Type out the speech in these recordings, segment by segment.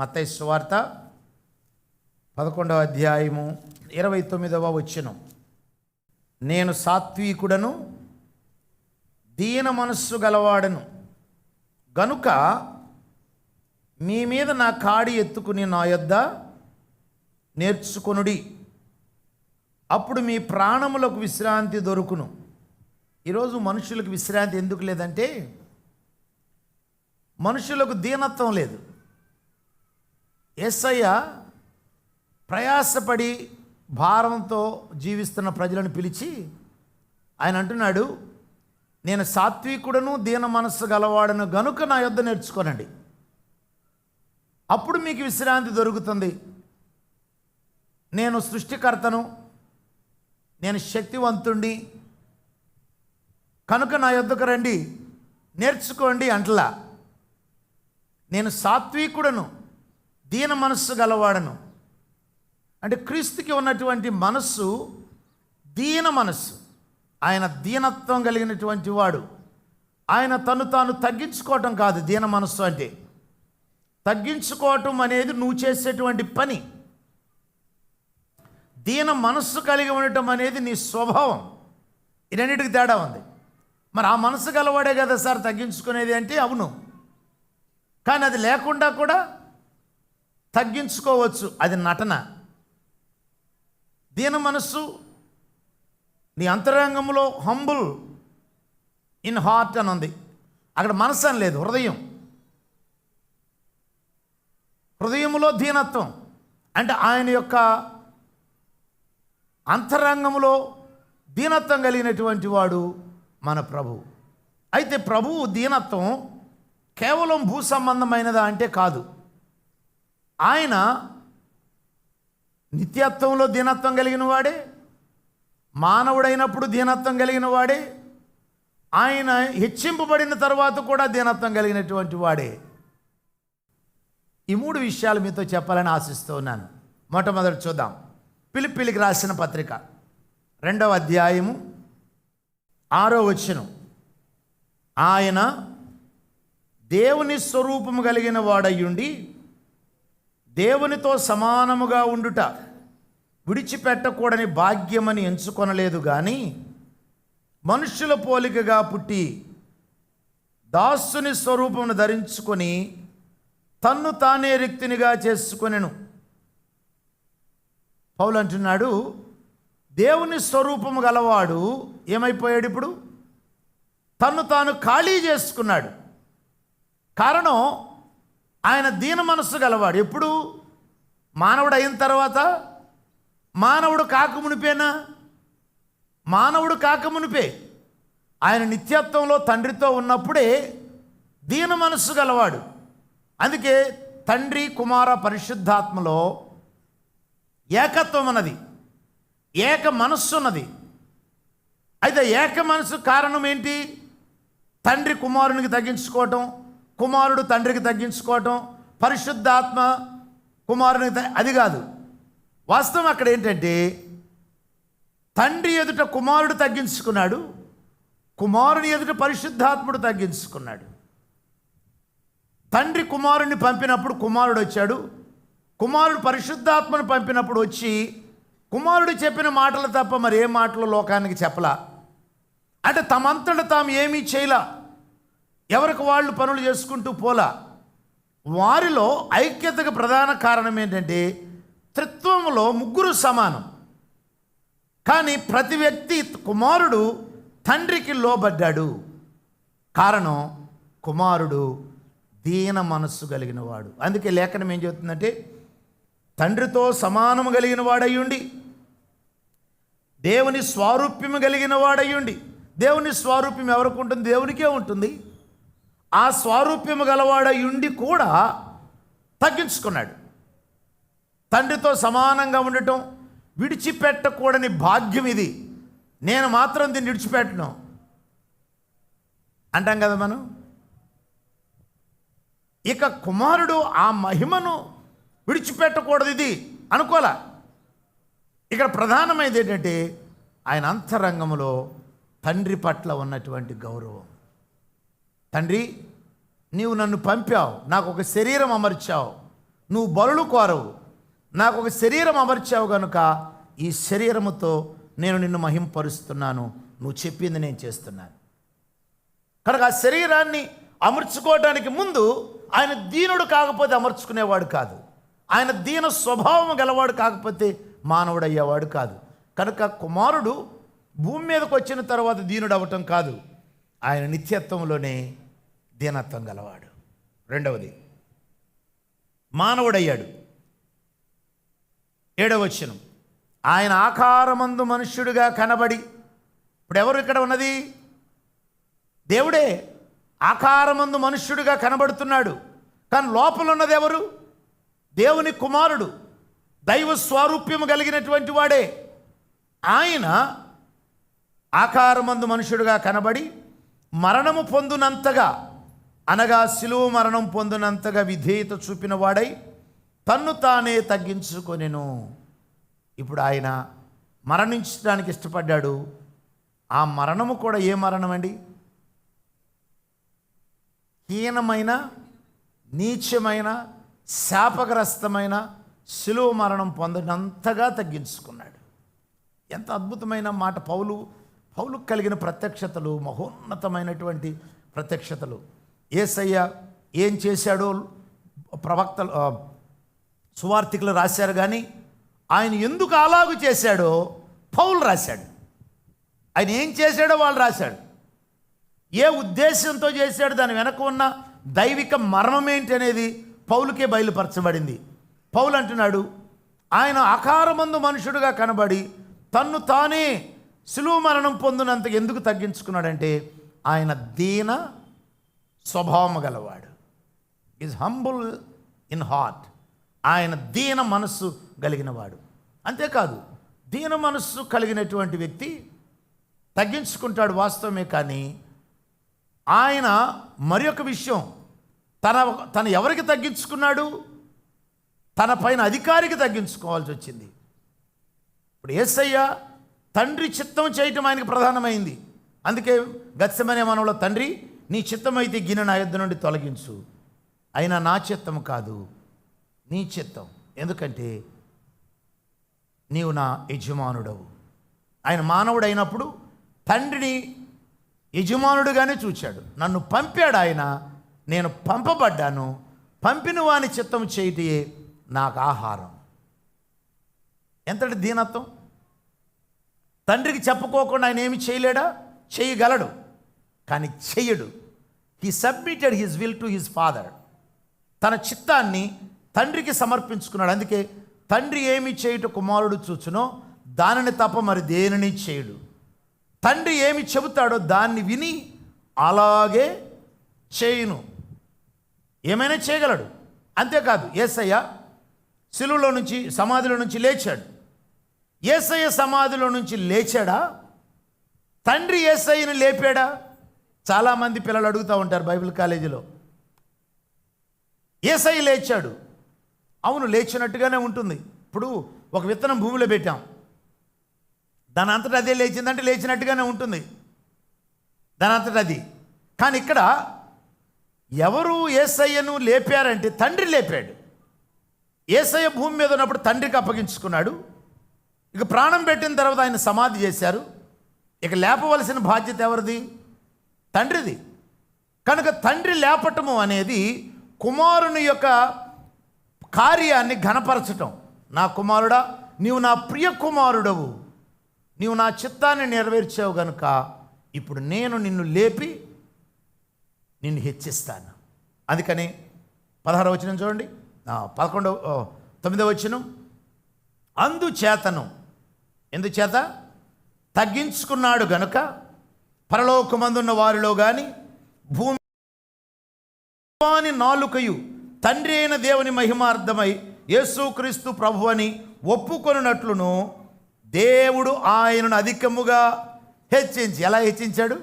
మత్తై సువార్త పదకొండవ అధ్యాయము ఇరవై తొమ్మిదవ వచ్చినం నేను సాత్వికుడను దీన మనస్సు గలవాడను. గనుక మీ మీద నా కాడి ఎత్తుకుని నా యొద్ద నేర్చుకొనుడి. అప్పుడు మీ ప్రాణములకు విశ్రాంతి దొరుకును. ఈరోజు మనుషులకు విశ్రాంతి ఎందుకు లేదంటే మనుషులకు దీనత్వం లేదు. ఎస్ఐ ప్రయాసపడి భారంతో జీవిస్తున్న ప్రజలను పిలిచి ఆయన అంటున్నాడు నేను సాత్వికుడను దీన మనస్సు గలవాడను గనుక నా యొద్ద నేర్చుకోనండి. అప్పుడు మీకు విశ్రాంతి దొరుకుతుంది. నేను సృష్టికర్తను నేను శక్తివంతుణ్ణి. కనుక నా యొద్దకు రండి నేర్చుకోండి అంటలా. నేను సాత్వికుడను దీన మనస్సు గలవాడను. అంటే క్రీస్తుకి ఉన్నటువంటి మనస్సు దీన మనస్సు. ఆయన దీనత్వం కలిగినటువంటి వాడు. ఆయన తను తాను తగ్గించుకోవటం కాదు దీన మనస్సు అంటే. తగ్గించుకోవటం అనేది నువ్వు చేసేటువంటి పని. దీన మనస్సు కలిగి ఉండటం అనేది నీ స్వభావం. ఈ రెండింటికి తేడా ఉంది. మరి ఆ మనసు గలవాడే కదా సార్ తగ్గించుకునేది అంటే అవును. కానీ అది లేకుండా కూడా తగ్గించుకోవచ్చు. అది నటన. దీన మనస్సు నీ అంతరంగంలో హంబుల్ ఇన్ హార్ట్ అని ఉంది. అక్కడ మనసు అని లేదు హృదయం. హృదయంలో దీనత్వం. అంటే ఆయన యొక్క అంతరంగంలో దీనత్వం కలిగినటువంటి వాడు మన ప్రభు. అయితే ప్రభువు దీనత్వం కేవలం భూ సంబంధమైనదా అంటే కాదు. ఆయన నిత్యత్వంలో దీనత్వం కలిగిన వాడే మానవుడైనప్పుడు దీనత్వం కలిగిన వాడే ఆయన హెచ్చింపబడిన తర్వాత కూడా దీనత్వం కలిగినటువంటి వాడే. ఈ మూడు విషయాలు మీతో చెప్పాలని ఆశిస్తూ ఉన్నాను. మొట్టమొదటి చూద్దాం. పిలిపిలికి రాసిన పత్రిక. రెండవ అధ్యాయము. ఆరో వచనం. ఆయన దేవుని స్వరూపము కలిగిన వాడయ్యుండి దేవునితో సమానముగా ఉండుట విడిచిపెట్టకూడని భాగ్యమని ఎంచుకొనలేదు కానీ మనుష్యుల పోలికగా పుట్టి దాసుని స్వరూపమును ధరించుకొని తన్ను తానే రిక్తినిగా చేసుకొనెను. పౌలు అంటున్నాడు దేవుని స్వరూపము గలవాడు ఏమైపోయాడు ఇప్పుడు? తన్ను తాను ఖాళీ చేసుకున్నాడు. కారణం ఆయన దీన మనస్సు గలవాడు. ఎప్పుడు? మానవుడు అయిన తర్వాత? మానవుడు కాకమునిపేనా మానవుడు కాకమునిపే ఆయన నిత్యత్వంలో తండ్రితో ఉన్నప్పుడే దీన మనస్సు గలవాడు. అందుకే తండ్రి కుమార పరిశుద్ధాత్మలో ఏకత్వం అన్నది ఏక మనస్సు ఉన్నది. అయితే ఏక మనసు కారణం ఏంటి? తండ్రి కుమారునికి తగ్గించుకోవటం కుమారుడు తండ్రికి తగ్గించుకోవటం పరిశుద్ధాత్మ కుమారునికి అది కాదు. వాస్తవం అక్కడ ఏంటంటే తండ్రి ఎదుట కుమారుడు తగ్గించుకున్నాడు కుమారుని ఎదుట పరిశుద్ధాత్ముడు తగ్గించుకున్నాడు. తండ్రి కుమారుణ్ణి పంపినప్పుడు కుమారుడు వచ్చాడు కుమారుడు పరిశుద్ధాత్మను పంపినప్పుడు వచ్చి కుమారుడు చెప్పిన మాటలు తప్ప మరి ఏ మాటలు లోకానికి చెప్పలా? అంటే తమంతట తాము ఏమీ చేయలా? ఎవరికి వాళ్ళు పనులు చేసుకుంటూ పోలా? వారిలో ఐక్యతకు ప్రధాన కారణం ఏంటంటే త్రిత్వములో ముగ్గురు సమానం. కానీ ప్రతి వ్యక్తి కుమారుడు తండ్రికి లోబడ్డాడు. కారణం కుమారుడు దీన మనస్సు కలిగిన వాడు అందుకే లేఖనం ఏం చెబుతుందంటే తండ్రితో సమానము కలిగిన వాడయ్యుండి దేవుని స్వారూప్యము కలిగిన వాడయ్యుండి దేవుని స్వారూప్యం ఎవరికి ఉంటుంది? దేవునికే ఉంటుంది. ఆ స్వారూప్యము గలవాడయుండి కూడా తగ్గించుకున్నాడు. తండ్రితో సమానంగా ఉండటం విడిచిపెట్టకూడని భాగ్యం ఇది. నేను మాత్రం దీన్ని విడిచిపెట్టను. అంటాం కదా మనం? ఇక కుమారుడు ఆ మహిమను విడిచిపెట్టకూడదు ఇది అనుకోలే. ఇక్కడ ప్రధానమైనది ఏంటంటే ఆయన అంతరంగంలో తండ్రి పట్ల ఉన్నటువంటి గౌరవం. తండ్రి నీవు నన్ను పంపావు నాకు ఒక శరీరం అమర్చావు. నువ్వు బలులు కోరవు. నాకు ఒక శరీరం అమర్చావు గనుక ఈ శరీరముతో నేను నిన్ను మహింపరుస్తున్నాను. నువ్వు చెప్పింది నేను చేస్తున్నాను. కనుక ఆ శరీరాన్ని అమర్చుకోవడానికి ముందు ఆయన దీనుడు కాకపోతే అమర్చుకునేవాడు కాదు. ఆయన దీన స్వభావం గలవాడు కాకపోతే మానవుడు అయ్యేవాడు కాదు. కనుక కుమారుడు భూమి మీదకి వచ్చిన తర్వాత దీనుడు అవ్వటం కాదు. ఆయన నిత్యత్వంలోనే దీనత్వం గలవాడు. రెండవది మానవుడయ్యాడు. ఏడవచనం ఆయన ఆకారమందు మనుష్యుడిగా కనబడి ఇప్పుడు ఎవరు ఇక్కడ ఉన్నది? దేవుడే ఆకారమందు మనుష్యుడిగా కనబడుతున్నాడు. కానీ లోపల ఉన్నది ఎవరు? దేవుని కుమారుడు దైవ స్వారూప్యము కలిగినటువంటి వాడే. ఆయన ఆకారమందు మనుషుడుగా కనబడి మరణము పొందునంతగా అనగా శిలువ మరణం పొందినంతగా విధేయత చూపిన వాడై తన్ను తానే తగ్గించుకొనెను. ఇప్పుడు ఆయన మరణించడానికి ఇష్టపడ్డాడు. ఆ మరణము కూడా ఏ మరణం అండి? హీనమైన నీచమైన శాపగ్రస్తమైన శిలువ మరణం పొందినంతగా తగ్గించుకున్నాడు. ఎంత అద్భుతమైన మాట పౌలు పౌలుకు కలిగిన ప్రత్యక్షతలు మహోన్నతమైనటువంటి ప్రత్యక్షతలు. ఏసయ్య ఏం చేశాడో ప్రవక్తలు సువార్థికులు రాశారు కానీ ఆయన ఎందుకు అలాగు చేశాడో పౌలు రాశాడు. ఆయన ఏం చేశాడో వాళ్ళు రాశాడు. ఏ ఉద్దేశంతో చేశాడు దాని వెనక ఉన్న దైవిక మర్మం ఏంటి అనేది పౌలుకే బయలుపరచబడింది. పౌలు అంటున్నాడు ఆయన అకారమందు మనుషుడుగా కనబడి తన్ను తానే సులువు మరణం పొందినంత ఎందుకు తగ్గించుకున్నాడంటే ఆయన దీన స్వభావం గలవాడు. ఈజ్ హంబుల్ ఇన్ హార్ట్ ఆయన దీన మనస్సు కలిగినవాడు. అంతేకాదు దీన మనస్సు కలిగినటువంటి వ్యక్తి తగ్గించుకుంటాడు వాస్తవమే కానీ ఆయన మరి ఒక విషయం. తన తన ఎవరికి తగ్గించుకున్నాడు? తన పైన అధికారికి తగ్గించుకోవాల్సి వచ్చింది. ఇప్పుడు ఏసయ్య తండ్రి చిత్తం చేయటం ఆయనకి ప్రధానమైంది. అందుకే గత్సమనే మనలో తండ్రి నీ చిత్తమైతే గిన్నె నా యుద్ధ నుండి తొలగించు. అయినా నా చిత్తం కాదు నీ చిత్తం. ఎందుకంటే నీవు నా యజమానుడవు. ఆయన మానవుడైనప్పుడు తండ్రిని యజమానుడుగానే చూచాడు. నన్ను పంపాడు ఆయన నేను పంపబడ్డాను. పంపిన వాని చిత్తం చేయటే నాకు ఆహారం. ఎంతటి దీనత్వం? తండ్రికి చెప్పుకోకుండా ఆయన ఏమి చేయలేడా? చేయగలడు. కానీ చెయ్యడు. He submitted his will to his father తన చిత్తాన్ని తండ్రికి సమర్పించుకున్నాడు. అందుకే తండ్రి ఏమి చేయుట కుమారుడు చూచునో దానిని తప్ప మరి దేనిని చేయడు? తండ్రి ఏమి చెబుతాడో దాన్ని విని అలాగే చేయును. ఏమైనా చేయగలడు? అంతేకాదు ఏసయ్య శిలువులో నుంచి సమాధిలో నుంచి లేచాడు. ఏసయ్య సమాధిలో నుంచి లేచాడా? తండ్రి ఏసయ్యను లేపాడా? చాలామంది పిల్లలు అడుగుతూ ఉంటారు బైబిల్ కాలేజీలో. ఏసయ్య లేచాడు. అవును లేచినట్టుగానే ఉంటుంది. ఇప్పుడు ఒక విత్తనం భూమిలో పెట్టాం. దాని అంతటా అదే లేచిందంటే లేచినట్టుగానే ఉంటుంది. దాని అంతటా అది. కానీ ఇక్కడ ఎవరు ఏసయ్యను లేపారంటే తండ్రి లేపాడు. ఏసయ్య భూమి మీద ఉన్నప్పుడు తండ్రికి అప్పగించుకున్నాడు. ఇక ప్రాణం పెట్టిన తర్వాత ఆయన సమాధి చేశారు. ఇక లేపవలసిన బాధ్యత ఎవరిది? తండ్రిది. కనుక తండ్రి లేపటము అనేది కుమారుని యొక్క కార్యాన్ని ఘనపరచటం. నా కుమారుడా నీవు నా ప్రియ కుమారుడవు. నీవు నా చిత్తాన్ని నెరవేర్చావు గనుక ఇప్పుడు నేను నిన్ను లేపి నిన్ను హెచ్చిస్తాను. అందుకని పదహారవ వచనం చూడండి. పదకొండవ తొమ్మిదవ వచనం. అందుచేతను ఎందుచేత? తగ్గించుకున్నాడు గనుక పరలోకమందున్న వారిలో కానీ భూమి నాలుకయు తండ్రి అయిన దేవుని మహిమార్థమై యేసుక్రీస్తు ప్రభు అని ఒప్పుకొనున్నట్లును దేవుడు ఆయనను అధికముగా హెచ్చించి ఎలా హెచ్చించాడు?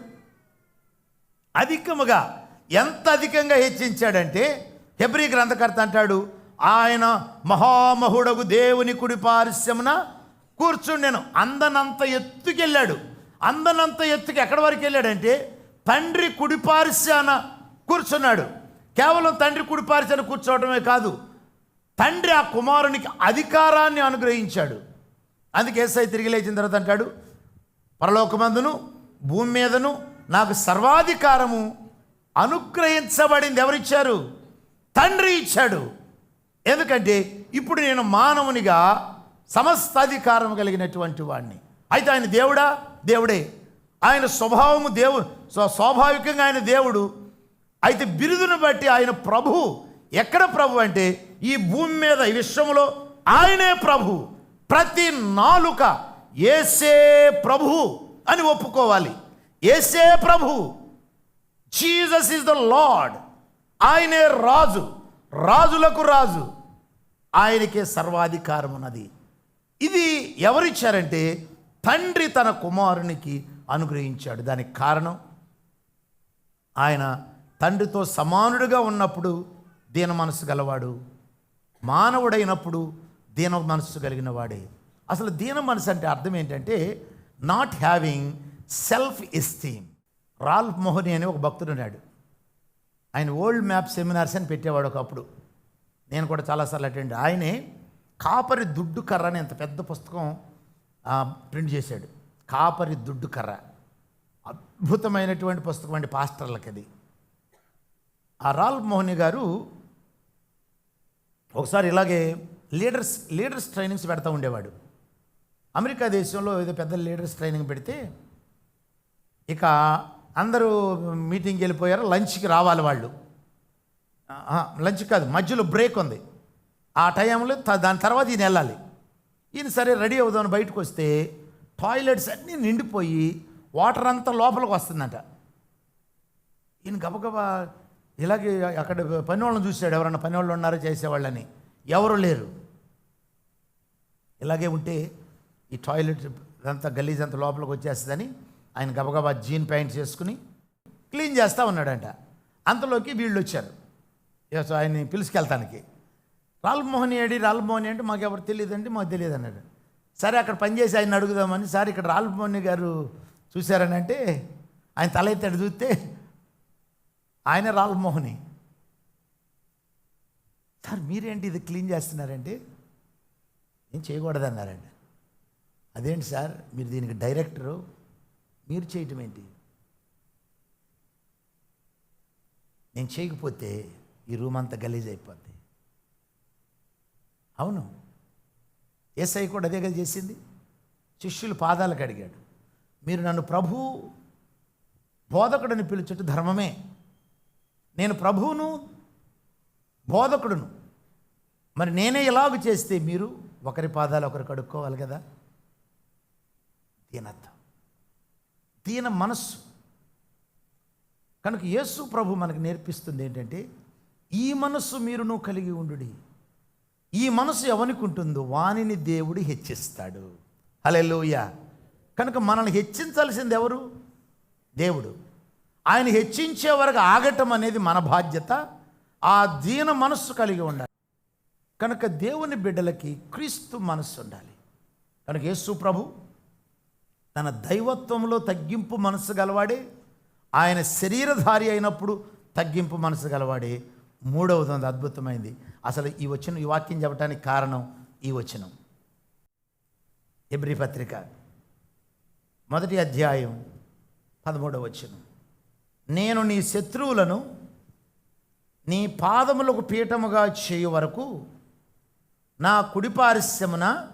అధికముగా. ఎంత అధికంగా హెచ్చించాడంటే హెబ్రీ గ్రంథకర్త అంటాడు ఆయన మహామహుడగు దేవుని కుడి పారిశ్రమున కూర్చుండెను అందనంత ఎత్తుకెళ్ళాడు. అందనంత ఎత్తుకి ఎక్కడి వరకు వెళ్ళాడంటే తండ్రి కుడిపారిశాన కూర్చున్నాడు. కేవలం తండ్రి కుడిపారిశాన కూర్చోవడమే కాదు తండ్రి ఆ కుమారునికి అధికారాన్ని అనుగ్రహించాడు. అందుకే ఏసై తిరిగి లేచిన తర్వాత అంటాడు పరలోకమందును భూమి మీదను నాకు సర్వాధికారము అనుగ్రహించబడింది ఎవరిచ్చారు? తండ్రి ఇచ్చాడు. ఎందుకంటే ఇప్పుడు నేను మానవునిగా సమస్త అధికారం కలిగినటువంటి వాడిని అయితే ఆయన దేవుడా? దేవుడే. ఆయన స్వభావము దేవు స్వాభావికంగా ఆయన దేవుడు. అయితే బిరుదును బట్టి ఆయన ప్రభు ఎక్కడ ప్రభు అంటే ఈ భూమి మీద ఈ విశ్వములో ఆయనే ప్రభు. ప్రతి నాలుక ఏసే ప్రభు అని ఒప్పుకోవాలి. ఏసే ప్రభు. Jesus is the lord. ఆయనే రాజు. రాజులకు రాజు. ఆయనకే సర్వాధికారం ఉన్నది ఇది ఎవరిచ్చారంటే తండ్రి తన కుమారునికి అనుగ్రహించాడు. దానికి కారణం? ఆయన తండ్రితో సమానుడిగా ఉన్నప్పుడు దీన మనసు గలవాడు మానవుడైనప్పుడు దీన మనస్సు కలిగిన వాడే. అసలు దీన మనసు అంటే అర్థం ఏంటంటే not having self esteem Ralph మోహని అని ఒక భక్తుడు ఉన్నాడు. ఆయన ఓల్డ్ మ్యాప్ సెమినార్స్ అని పెట్టేవాడు ఒకప్పుడు. నేను కూడా చాలాసార్లు అటెండ్. ఆయనే కాపరి దుడ్డు కర్ర అని ఎంత పెద్ద పుస్తకం ప్రింట్ చేశాడు. కాపరి దుడ్డు కర్ర. అద్భుతమైనటువంటి పుస్తకం అండి పాస్టర్లకి అది. ఆ రాల్ మోహని గారు ఒకసారి ఇలాగే లీడర్స్ లీడర్స్ ట్రైనింగ్స్ పెడతా ఉండేవాడు. అమెరికా దేశంలో ఏదో పెద్ద లీడర్స్ ట్రైనింగ్ పెడితే ఇక అందరూ మీటింగ్కి వెళ్ళిపోయారు లంచ్కి రావాలి వాళ్ళు. లంచ్ కాదు మధ్యలో బ్రేక్ ఉంది. ఆ టైంలో త- దాని తర్వాత ఈయన వెళ్ళాలి. ఈయన సరే రెడీ అవుదామని బయటకు వస్తే టాయిలెట్స్ అన్నీ నిండిపోయి వాటర్ అంతా లోపలికి వస్తుందంట. ఈయన గబగబా ఇలాగే అక్కడ పని వాళ్ళని చూశాడు. ఎవరన్నా పని వాళ్ళు ఉన్నారో చేసేవాళ్ళని? ఎవరు లేరు. ఇలాగే ఉంటే ఈ టాయిలెట్ అంతా గలీజ్ అంతా లోపలికి వచ్చేస్తుందని ఆయన గబగబా జీన్ ప్యాంట్ చేసుకుని క్లీన్ చేస్తూ ఉన్నాడంట. అంతలోకి వీళ్ళు వచ్చారు. ఇక ఆయన్ని పిలుచుకెళ్తానికి. రాల్మోహన్ ఏడి రాల్మోహన్ అంటే మాకు ఎవరు తెలియదండి మాకు తెలియదు అన్నాడు. సరే అక్కడ పనిచేసి ఆయన అడుగుదామని సార్ ఇక్కడ రాల్మోహన్ గారు చూశారని అంటే ఆయన తల ఎత్తాడు చూస్తే ఆయన రాల్మోహని సార్ మీరేంటి ఇది క్లీన్ చేస్తున్నారండి నేను చేయకూడదన్నారండి. అదేంటి సార్ మీరు దీనికి డైరెక్టరు మీరు చేయటం ఏంటి? నేను చేయకపోతే ఈ రూమ్ అంతా గలీజ్ అయిపోద్ది. అవును. ఏసఐ కూడా అదే కదా చేసింది? శిష్యులు పాదాలకు అడిగాడు మీరు నన్ను ప్రభు బోధకుడిని పిలుచుట ధర్మమే. నేను ప్రభువును బోధకుడును. మరి నేనే ఇలాగ చేస్తే మీరు ఒకరి పాదాలు ఒకరు కడుక్కోవాలి కదా? దీనత్వం దీన మనస్సు. కనుక యేసు ప్రభు మనకు నేర్పిస్తుంది ఏంటంటే ఈ మనస్సు మీరును కలిగి ఉండుడి. ఈ మనసు ఎవరికి ఉంటుందో వానిని దేవుడు హెచ్చిస్తాడు. హలెలోయ కనుక మనల్ని హెచ్చించాల్సింది ఎవరు? దేవుడు. ఆయన హెచ్చించే వరకు ఆగటం అనేది మన బాధ్యత. ఆ దీన మనస్సు కలిగి ఉండాలి. కనుక దేవుని బిడ్డలకి క్రీస్తు మనస్సు ఉండాలి. కనుక యేసు ప్రభు తన దైవత్వంలో తగ్గింపు మనసు గలవాడే. ఆయన శరీరధారి అయినప్పుడు తగ్గింపు మనసు గలవాడే. మూడవది అద్భుతమైంది. అసలు ఈ వచనం ఈ వాక్యం చెప్పడానికి కారణం ఈ వచనం. ఎబ్రి పత్రిక మొదటి అధ్యాయం పదమూడవ వచనం. నేను నీ శత్రువులను నీ పాదములకు పీఠముగా చేయు వరకు నా కుడిపారిశ్యమున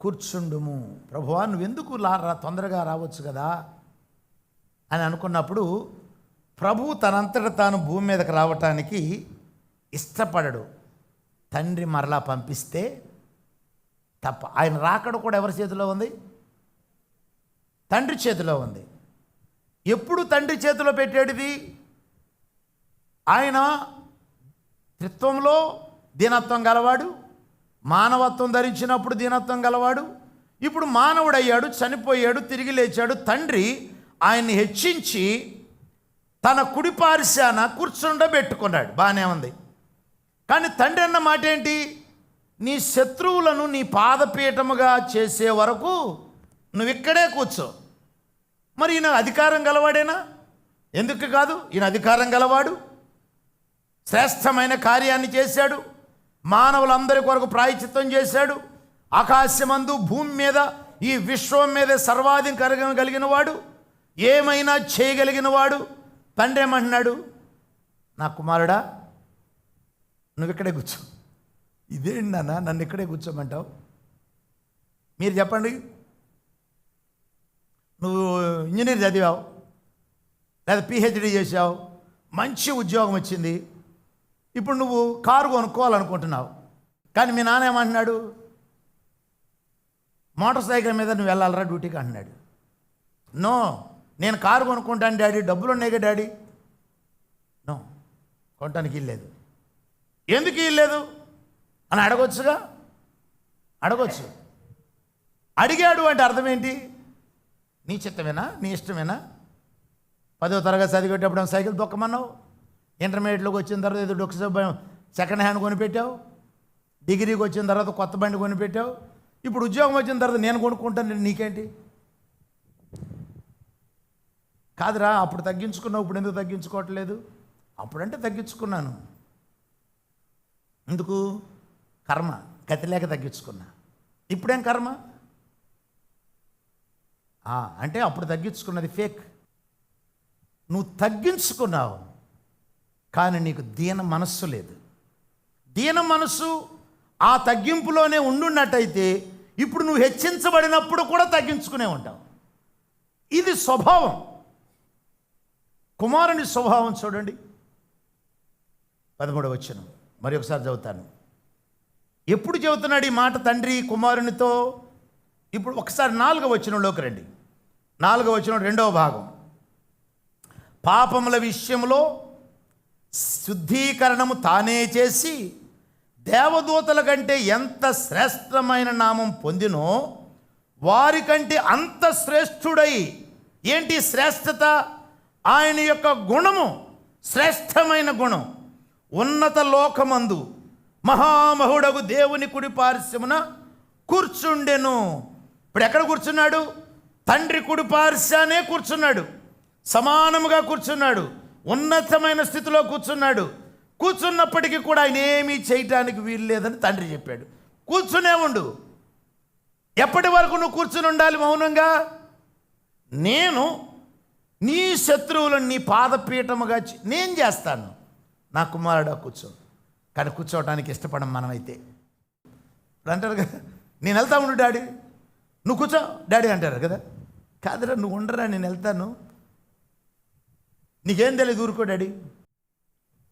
కూర్చుండుము. ప్రభువా నువ్వెందుకు లా రా తొందరగా రావచ్చు కదా? అని అనుకున్నప్పుడు ప్రభు తనంతట తాను భూమి మీదకి రావటానికి ఇష్టపడడు. తండ్రి మరలా పంపిస్తే తప్ప ఆయన రాకడ కూడా ఎవరి చేతిలో ఉంది? తండ్రి చేతిలో ఉంది. ఎప్పుడు తండ్రి చేతిలో పెట్టేటిది ఆయన త్రిత్వంలో దీనత్వం గలవాడు మానవత్వం ధరించినప్పుడు దీనత్వం గలవాడు ఇప్పుడు మానవుడయ్యాడు చనిపోయాడు తిరిగి లేచాడు. తండ్రి ఆయన్ని హెచ్చించి తన కుడిపారిశాన కూర్చుండబెట్టుకున్నాడు. బాగానే ఉంది. కానీ తండ్రి అన్న మాట ఏంటి? నీ శత్రువులను నీ పాదపీఠముగా చేసే వరకు నువ్వు ఇక్కడే కూర్చో. మరి ఈయన అధికారం గలవాడేనా? ఎందుకు కాదు? ఈయన అధికారం గలవాడు. శ్రేష్టమైన కార్యాన్ని చేశాడు. మానవులందరి కొరకు ప్రాయచిత్తం చేశాడు. ఆకాశమందు భూమి మీద ఈ విశ్వం మీద సర్వాధికారం కలిగిన వాడు ఏమైనా చేయగలిగిన వాడు తండ్రి ఏమంటున్నాడు? నా కుమారుడా నువ్వు ఇక్కడే కూర్చో. ఇదేంటి నాన్న నన్ను ఇక్కడే కూర్చోమంటావు? మీరు చెప్పండి. నువ్వు ఇంజనీర్ చదివావు లేదా పిహెచ్డి చేసావు మంచి ఉద్యోగం వచ్చింది. ఇప్పుడు నువ్వు కారు కొనుక్కోవాలనుకుంటున్నావు. కానీ మీ నాన్న ఏమంటున్నాడు? మోటార్ సైకిల్ మీద నువ్వు వెళ్ళాలరా డ్యూటీకి అంటున్నాడు. నో నేను కారు కొనుక్కుంటాను డాడీ డబ్బులు ఉన్నాయి డాడీ. నో కొనటానికి లేదు. ఎందుకు ఇవ్వలేదు అని అడగొచ్చుగా? అడగొచ్చు. అడిగాడు అంటే అర్థం ఏంటి నీ చిత్తమేనా? నీ ఇష్టమేనా? పదో తరగతి చదివేటప్పుడు సైకిల్ దొక్కమన్నావు ఇంటర్మీడియట్లోకి వచ్చిన తర్వాత ఏదో డొక్క సెకండ్ హ్యాండ్ కొనిపెట్టావు? డిగ్రీకి వచ్చిన తర్వాత కొత్త బండి కొనిపెట్టావు? ఇప్పుడు ఉద్యోగం వచ్చిన తర్వాత నేను కొనుక్కుంటాను నీకేంటి? కాదురా అప్పుడు తగ్గించుకున్నావు ఇప్పుడు ఎందుకు తగ్గించుకోవట్లేదు? అప్పుడంటే తగ్గించుకున్నాను. ఎందుకు? కర్మ గతి లేక తగ్గించుకున్నా. ఇప్పుడేం కర్మ? అంటే అప్పుడు తగ్గించుకున్నది ఫేక్ నువ్వు తగ్గించుకున్నావు కానీ నీకు దీన మనస్సు లేదు. దీన మనస్సు ఆ తగ్గింపులోనే ఉండున్నట్టయితే ఇప్పుడు నువ్వు హెచ్చించబడినప్పుడు కూడా తగ్గించుకునే ఉంటావు. ఇది స్వభావం. కుమారుని స్వభావం చూడండి. పదమూడవ వచ్చను మరి ఒకసారి చదువుతాను. ఎప్పుడు చెబుతున్నాడు ఈ మాట తండ్రి కుమారునితో? ఇప్పుడు ఒకసారి నాలుగవ వచనంలోకి రండి. నాలుగవ వచనం రెండవ భాగం. పాపముల విషయంలో శుద్ధీకరణము తానే చేసి దేవదూతల కంటే ఎంత శ్రేష్టమైన నామం పొందినో వారికంటే అంత శ్రేష్ఠుడై ఏంటి శ్రేష్టత? ఆయన యొక్క గుణము శ్రేష్టమైన గుణం. ఉన్నత లోకమందు మహామహుడగు దేవుని కుడి పార్శ్వమున కూర్చుండెను. ఇప్పుడు ఎక్కడ కూర్చున్నాడు? తండ్రి కుడి పార్శ్వానే కూర్చున్నాడు. సమానముగా కూర్చున్నాడు. ఉన్నతమైన స్థితిలో కూర్చున్నాడు. కూర్చున్నప్పటికీ కూడా ఆయన ఏమీ చేయటానికి వీలు లేదని తండ్రి చెప్పాడు. కూర్చునే ఉండు. ఎప్పటి వరకు నువ్వు కూర్చుని ఉండాలి మౌనంగా? నేను నీ శత్రువులను నీ పాదపీఠముగా నేను చేస్తాను. నా కుమారుడా కూర్చో. కానీ కూర్చోవటానికి ఇష్టపడం మనమైతే. ఇప్పుడు అంటారు కదా నేను వెళ్తా ఉండు డాడీ. నువ్వు కూర్చో డాడీ అంటారు కదా. కాదురా నువ్వు ఉండరా నేను వెళ్తాను. నీకేం తెలియదు ఊరుకో డాడీ.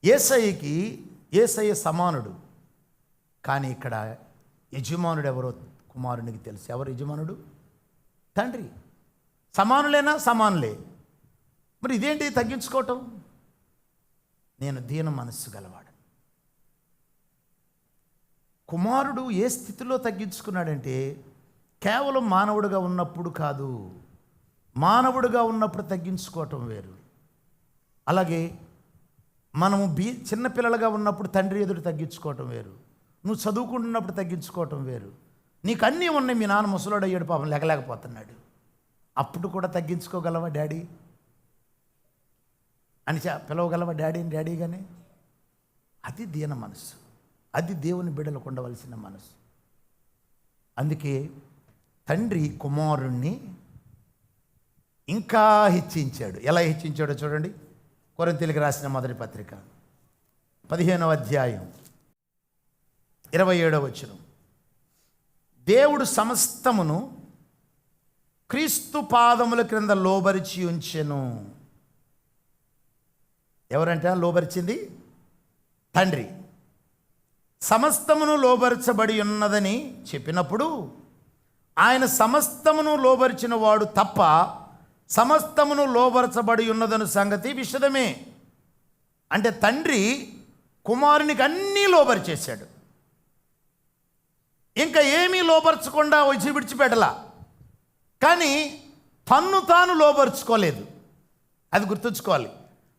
ఏసఐకి ఏసఐ సమానుడు. కానీ ఇక్కడ యజమానుడు ఎవరో కుమారునికి తెలుసు. ఎవరు యజమానుడు? తండ్రి. సమానులేనా? సమానులే. మరి ఇదేంటి తగ్గించుకోవటం? నేను దీన మనస్సు గలవాడు. కుమారుడు ఏ స్థితిలో తగ్గించుకున్నాడంటే కేవలం మానవుడిగా ఉన్నప్పుడు కాదు మానవుడిగా ఉన్నప్పుడు తగ్గించుకోవటం వేరు. అలాగే మనము బీ చిన్నపిల్లలుగా ఉన్నప్పుడు తండ్రి ఎదురు తగ్గించుకోవటం వేరు. నువ్వు చదువుకుంటున్నప్పుడు తగ్గించుకోవటం వేరు. నీకు అన్నీ ఉన్నాయి మీ నాన్న ముసలోడు అయ్యాడు పాపం లేకలేకపోతున్నాడు అప్పుడు కూడా తగ్గించుకోగలవా డాడీ? అని చా పిలవగలవా డాడీని డాడీగానే? అది దీన మనసు అది దేవుని బిడలకు ఉండవలసిన మనసు అందుకే తండ్రి కుమారుణ్ణి ఇంకా హెచ్చించాడు. ఎలా హెచ్చించాడో చూడండి. కొరంతెలికి రాసిన మొదటి పత్రిక. పదిహేనవ అధ్యాయం. ఇరవై ఏడవ వచనం. దేవుడు సమస్తమును క్రీస్తు పాదముల క్రింద లోబరిచి ఉంచెను. ఎవరంటే లోబరిచింది? తండ్రి. సమస్తమును లోబరచబడి ఉన్నదని చెప్పినప్పుడు ఆయన సమస్తమును లోబరిచిన వాడు తప్ప సమస్తమును లోబరచబడి ఉన్నదను సంగతి విషదమే అంటే తండ్రి కుమారునికి అన్నీ లోబరిచేశాడు. ఇంకా ఏమీ లోపరచకుండా వచ్చి విడిచిపెట్టలా కానీ తన్ను తాను లోపరుచుకోలేదు అది గుర్తుంచుకోవాలి.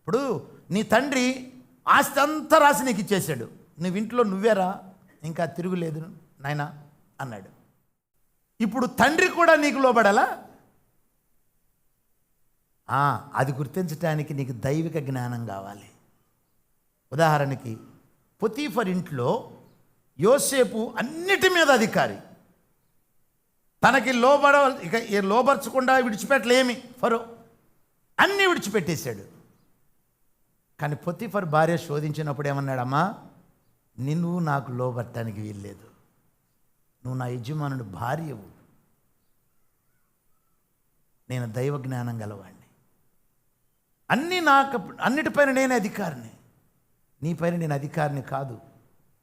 ఇప్పుడు నీ తండ్రి ఆస్తి అంతా రాసి నీకు ఇచ్చేసాడు నువ్వు ఇంట్లో నువ్వేరా? ఇంకా తిరుగులేదు నాయనా అన్నాడు. ఇప్పుడు తండ్రి కూడా నీకు లోబడాలా? అది గుర్తించడానికి నీకు దైవిక జ్ఞానం కావాలి. ఉదాహరణకి పొతీఫర్ ఇంట్లో యోసేపు అన్నిటి మీద అధికారి. తనకి లోబడ ఇక లోబరచకుండా విడిచిపెట్టలేమి ఫరో. అన్నీ విడిచిపెట్టేశాడు. కానీ పొత్తిఫర్ భార్య శోధించినప్పుడు ఏమన్నాడమ్మా? నిన్ను నాకు లోబట్టడానికి వీల్లేదు. నువ్వు నా యజమానుడు భార్యవు. నేను దైవ జ్ఞానం గలవాడిని అన్నీ నాకు అన్నిటిపైన నేను అధికారిని. నీపైన నేను అధికారిని కాదు.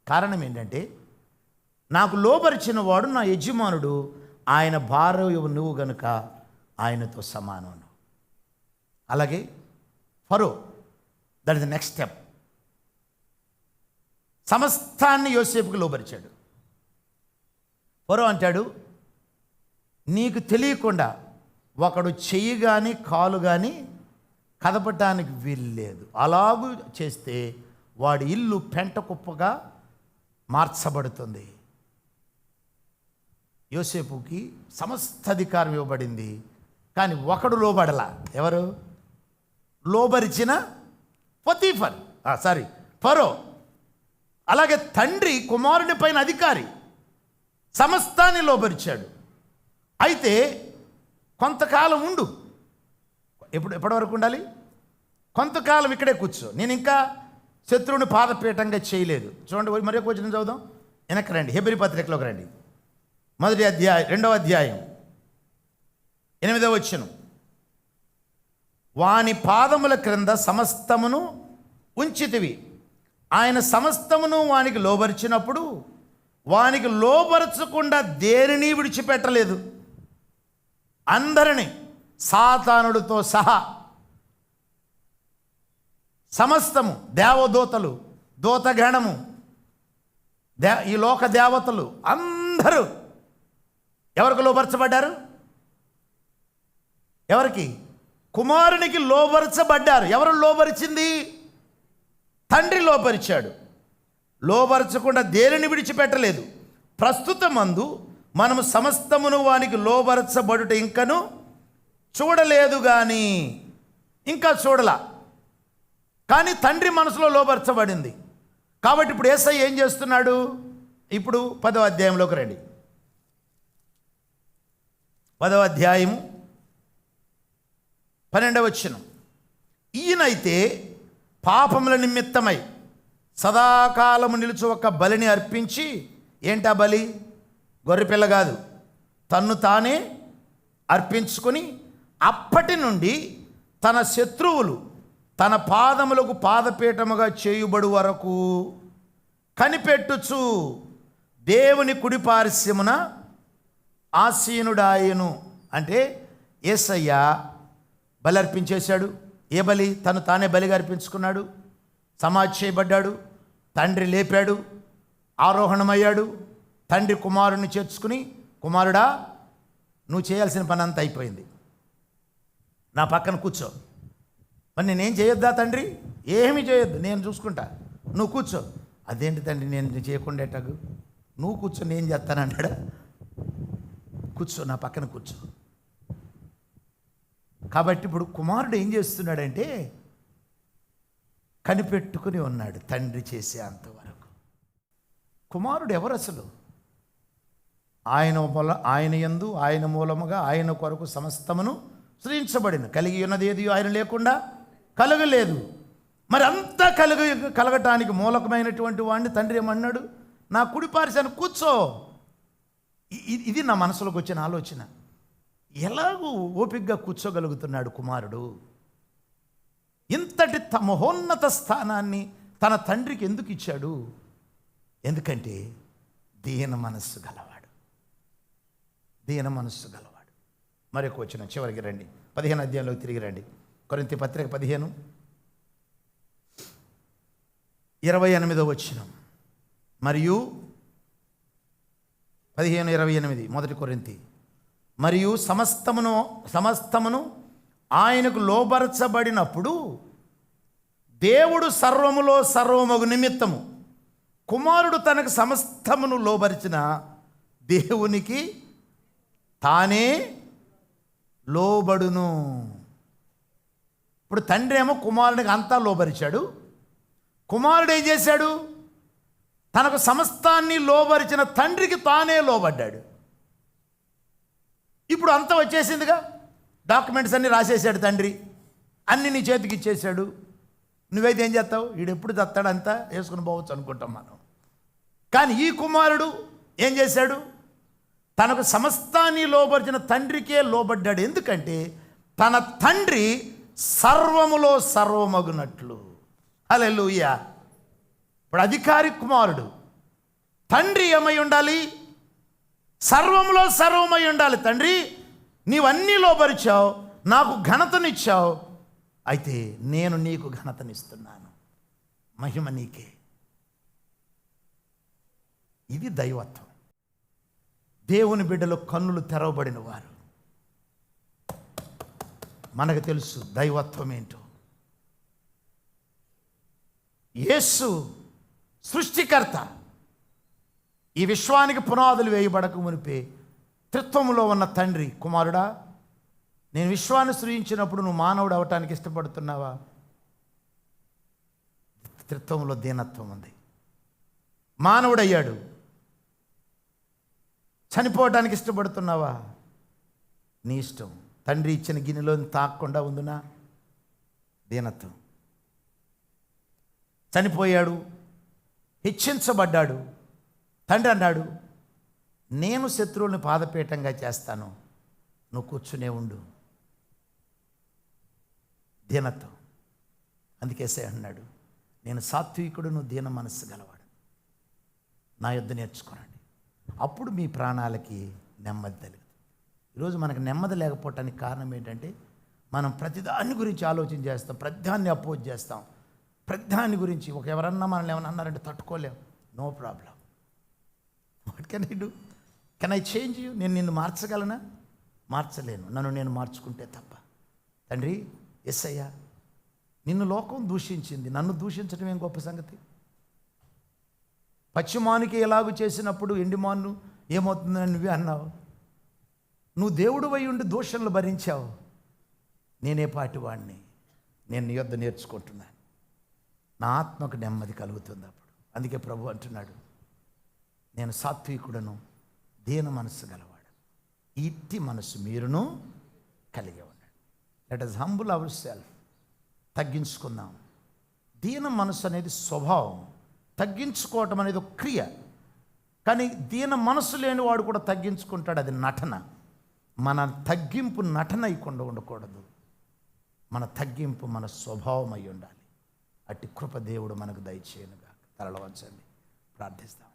కారణం ఏంటంటే నాకు లోబరిచిన వాడు నా యజమానుడు. ఆయన భార్య నువ్వు గనుక ఆయనతో సమానం అలాగే Pharaoh that is the next step సమస్తాన్ని యోసేపుకు లోపరిచాడు ఫరో అంటాడు నీకు తెలియకుండా ఒకడు చెయ్యి కానీ కాలు కానీ కదపటానికి వీల్లేదు. అలాగూ చేస్తే వాడి ఇల్లు పెంట కుప్పగా మార్చబడుతుంది. యోసేపుకి సమస్త అధికారం ఇవ్వబడింది. కానీ ఒకడు లోబడలా. ఎవరు? లోబరిచిన పొతీఫర్ సారీ ఫరో. అలాగే తండ్రి కుమారుని పైన అధికారి సమస్తాన్ని లోపరిచాడు అయితే కొంతకాలం ఉండు. ఎప్పుడు ఎప్పటి వరకు ఉండాలి? కొంతకాలం ఇక్కడే కూర్చో. నేను ఇంకా శత్రువుని పాదపీఠంగా చేయలేదు. చూడండి మరొక వచ్చిన చదువుదాం. వెనక్కి రండి హెబ్రి పత్రికలోకి రండి. మొదటి అధ్యాయం రెండవ అధ్యాయం. ఎనిమిదవ వచ్చును వాని పాదముల క్రింద సమస్తమును ఉంచితివి. ఆయన సమస్తమును వానికి లోబరిచినప్పుడు వానికి లోబరచకుండా దేనిని విడిచిపెట్టలేదు. అందరిని సాతానుడితో సహా సమస్తము దేవదూతలు దూతగణము దే ఈ లోక దేవతలు అందరూ ఎవరికి లోపరచబడ్డారు ఎవరికి? కుమారునికి లోబరచబడ్డారు. ఎవరు లోబరిచింది? తండ్రి లోపరిచాడు లోబరచకుండా దేనిని విడిచిపెట్టలేదు. ప్రస్తుత మందు మనము సమస్తమును వానికి లోబరచబడుట ఇంకను చూడలేదు కానీ ఇంకా చూడలా. కానీ తండ్రి మనసులో లోపరచబడింది కాబట్టి ఇప్పుడు ఏసై ఏం చేస్తున్నాడు? ఇప్పుడు పదో అధ్యాయంలోకి రండి. పదవ అధ్యాయము పన్నెండవ ఈయనైతే పాపముల నిమిత్తమై సదాకాలము నిలుచు ఒక బలిని అర్పించి ఏంటా బలి? గొర్రెపిల్ల కాదు. తన్ను తానే అర్పించుకొని అప్పటి నుండి తన శత్రువులు తన పాదములకు పాదపీఠముగా చేయుబడు వరకు కనిపెట్టుచు దేవుని కుడిపారిశ్యమున ఆసీనుడాయను. అంటే ఏసయ్య బలి అర్పించేశాడు ఏ బలి? తను తానే బలిగా అర్పించుకున్నాడు. సమాజ్ చేయబడ్డాడు. తండ్రి లేపాడు. ఆరోహణమయ్యాడు. తండ్రి కుమారుని చేర్చుకుని కుమారుడా నువ్వు చేయాల్సిన పని అంతా అయిపోయింది. నా పక్కన కూర్చో. మరి నేనేం చేయొద్దా తండ్రి? ఏమీ చేయొద్దు. నేను చూసుకుంటా. నువ్వు కూర్చో. అదేంటి తండ్రి? నేను చేయకుండా నువ్వు కూర్చో నేను చేస్తానంటాడా కూర్చో నా పక్కన కూర్చో. కాబట్టి ఇప్పుడు కుమారుడు ఏం చేస్తున్నాడంటే కనిపెట్టుకుని ఉన్నాడు తండ్రి చేసే అంతవరకు. కుమారుడు ఎవరు అసలు? ఆయన మూల ఆయన యందు ఆయన మూలముగా ఆయన కొరకు సమస్తమును సృజించబడిన. కలిగి ఉన్నది ఏది? ఆయన లేకుండా కలగలేదు. మరి అంతా కలగ కలగటానికి మూలకమైనటువంటి వాడిని తండ్రి ఏమన్నాడు? నా కుడిపారిశాను కూర్చో. ఇది నా మనసులోకి వచ్చిన ఆలోచన. ఎలాగూ ఓపిగ్గా కూర్చోగలుగుతున్నాడు కుమారుడు. ఇంతటి మహోన్నత స్థానాన్ని తన తండ్రికి ఎందుకు ఇచ్చాడు? ఎందుకంటే దీన మనస్సు గలవాడు. దీన మనస్సు గలవాడు. మరొక వచ్చిన చివరికి రండి. పదిహేను అధ్యాయంలో తిరిగి రండి. కొరింత పత్రిక పదిహేను. ఇరవై ఎనిమిదో వచ్చిన మరియు పదిహేను ఇరవై ఎనిమిది మొదటి కొరింతి. మరియు సమస్తమును సమస్తమును ఆయనకు లోబరచబడినప్పుడు దేవుడు సర్వములో సర్వమగు నిమిత్తము. కుమారుడు తనకు సమస్తమును లోబరిచిన దేవునికి తానే లోబడును. ఇప్పుడు తండ్రి ఏమో కుమారునికి అంతా లోబరిచాడు. కుమారుడు ఏం చేశాడు? తనకు సమస్తాన్ని లోబరిచిన తండ్రికి తానే లోబడ్డాడు. ఇప్పుడు అంతా వచ్చేసిందిగా? డాక్యుమెంట్స్ అన్నీ రాసేసాడు తండ్రి. అన్ని నీ చేతికి ఇచ్చేసాడు నువ్వైతే ఏం చేస్తావు? వీడు ఎప్పుడు చస్తాడంతా వేసుకుని పోవచ్చు అనుకుంటాం మనం. కానీ ఈ కుమారుడు ఏం చేశాడు? తనకు సమస్తాన్ని లోబరిచిన తండ్రికే లోబడ్డాడు. ఎందుకంటే తన తండ్రి సర్వములో సర్వమగునట్లు. హల్లెలూయా ఇప్పుడు అధికారి కుమారుడు తండ్రి ఏమై ఉండాలి? సర్వంలో సర్వమై ఉండాలి తండ్రి. నీవన్నీ లోపరిచావు నాకు ఘనతనిచ్చావు. అయితే నేను నీకు ఘనతనిస్తున్నాను. మహిమ నీకే. ఇది దైవత్వం. దేవుని బిడ్డలో కన్నులు తెరవబడిన వారు. మనకు తెలుసు దైవత్వం ఏంటో. యేసు సృష్టికర్త. ఈ విశ్వానికి పునాదులు వేయబడక మునిపే త్రిత్వంలో ఉన్న తండ్రి కుమారుడా నేను విశ్వాన్ని సృజించినప్పుడు నువ్వు మానవుడు అవటానికి ఇష్టపడుతున్నావా? త్రిత్వంలో దీనత్వం ఉంది. మానవుడయ్యాడు. చనిపోవటానికి ఇష్టపడుతున్నావా? నీ ఇష్టం. తండ్రి ఇచ్చిన గిన్నెలో తాకకుండా ఉందునా? దీనత్వం. చనిపోయాడు. హెచ్చించబడ్డాడు. తండ్రి అన్నాడు నేను శత్రువుల్ని పాదపీఠంగా చేస్తాను. నువ్వు కూర్చునే ఉండు. దీనత్వం. అందుకేసే అన్నాడు నేను సాత్వికుడును దీన మనస్సు గలవాడు. నా యుద్ధ నేర్చుకోనండి. అప్పుడు మీ ప్రాణాలకి నెమ్మది తెలుగుతుంది ఈరోజు మనకు నెమ్మది లేకపోవటానికి కారణం ఏంటంటే మనం ప్రతిదాని గురించి ఆలోచన చేస్తాం ప్రతిదాన్ని అపోజ్ చేస్తాం ప్రతిదాని గురించి ఒక ఎవరన్నా మనల్ని ఏమన్నా అన్నారంటే తట్టుకోలేం. No problem. What can I do can I change you నేను నిన్ను మార్చగలనా? మార్చలేను. నన్ను నేను మార్చుకుంటే తప్ప. తండ్రి ఎస్ అయ్యా నిన్ను లోకం దూషించింది. నన్ను దూషించడం ఏం గొప్ప సంగతి? పశ్చిమానికి ఎలాగూ చేసినప్పుడు ఎండిమాను ఏమవుతుందని నువ్వే అన్నావు? నువ్వు దేవుడు అయి ఉండి దూషణలు భరించావు. నేనే పాటి వాడిని నేను నీ యొద్ద నేర్చుకుంటున్నాను. నా ఆత్మకు నెమ్మది కలుగుతుంది అప్పుడు. అందుకే ప్రభు అంటున్నాడు నేను సాత్వికుడను దీన మనస్సు గలవాడు. ఇట్టి మనసు మీరును కలిగి ఉన్నాడు. Let us humble our self తగ్గించుకుందాం. దీన మనసు అనేది స్వభావం. తగ్గించుకోవటం అనేది ఒక క్రియ. కానీ దీన మనసు లేని వాడు కూడా తగ్గించుకుంటాడు అది నటన. మన తగ్గింపు నటన అయ్యకుండా ఉండకూడదు. మన తగ్గింపు మన స్వభావం అయి ఉండాలి అట్టి కృప దేవుడు మనకు దయచేయనుగా తరలి ప్రార్థిస్తాం.